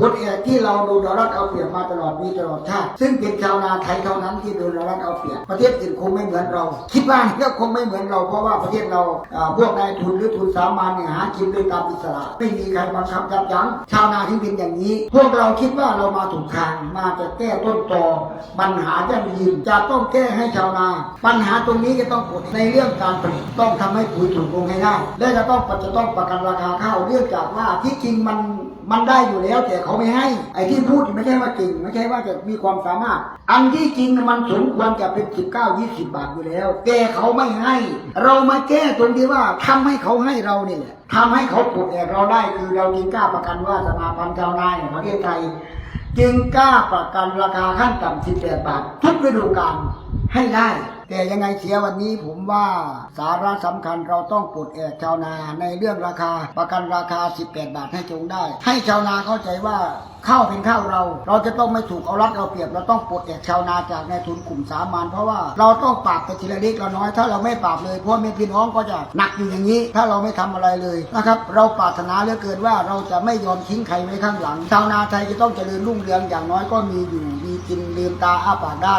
คนเอกที่เราโดนรัฐเอาเปรียบมาตลอดมีตลอดชาติ ซึ่งเป็นชาวนาไทยเท่านั้นที่โดนรัฐเอาเปรียบประเทศอื่นคงไม่เหมือนเรา คิดว่าก็คงไม่เหมือนเราเพราะว่าประเทศเราพวกนายทุนหรือทุนสามัญเนี่ยหากินด้วยตามอิสระไม่มีใครบังคับยับยั้งชาวนาที่เป็นอย่างนี้ พวกเราคิดว่าเรามาถูกทางมาจะแก้ต้นตอปัญหายั่งยืนจะต้องแก้ให้ชาวนา ปัญหาตรงนี้ก็ต้องกดในเรื่องการผลิตต้องทำให้ปุ๋ยถูกลงให้ได้และจะต้องจะต้องประกันราคาข้าวเนื่องจากว่าที่จริงมันมันได้อยู่แล้วแต่เขาไม่ให้ ไอ้ที่พูดไม่ใช่ว่าเก่งไม่ใช่ว่าจะมีความสามารถ อันที่จริงมันสมควรจะเป็น 19 20 บาทอยู่แล้ว แต่เขาไม่ให้ เรามาแก้ตรงที่ว่าทำให้เขาให้เราเนี่ยทำให้เขาปลดแอกเราได้คือเราจึงกล้าประกันว่าสมาพันธ์ชาวนาแห่งประเทศไทย จึงกล้าประกันราคาขั้นต่ำ18 บาท ทุกฤดูกาล ให้ได้ แต่ยังไงเสียวันนี้ผมว่าสาระสำคัญเราต้องปลดแอกชาวนาในเรื่องราคาประกันราคา 18 บาทให้จงได้ ให้ชาวนาเข้าใจว่าข้าวเป็นข้าวเรา เราจะต้องไม่ถูกเอารัดเอาเปรียบ เราต้องปลดแอกชาวนาจากในทุนกลุ่มสามัญเพราะว่าเราต้องปราบแต่ทีละเล็กละน้อย ถ้าเราไม่ปราบเลยพราะแม่พี่น้องก็จะหนักอยู่อย่างนี้ ถ้าเราไม่ทำอะไรเลยนะครับ เราปรารถนาเหลือเกินว่าเราจะไม่ยอมทิ้งใครไว้ข้างหลัง ชาวนาไทยจะต้องเจริญรุ่งเรืองอย่างน้อยก็มีอยู่มีกินลืมตาอ้าปากได้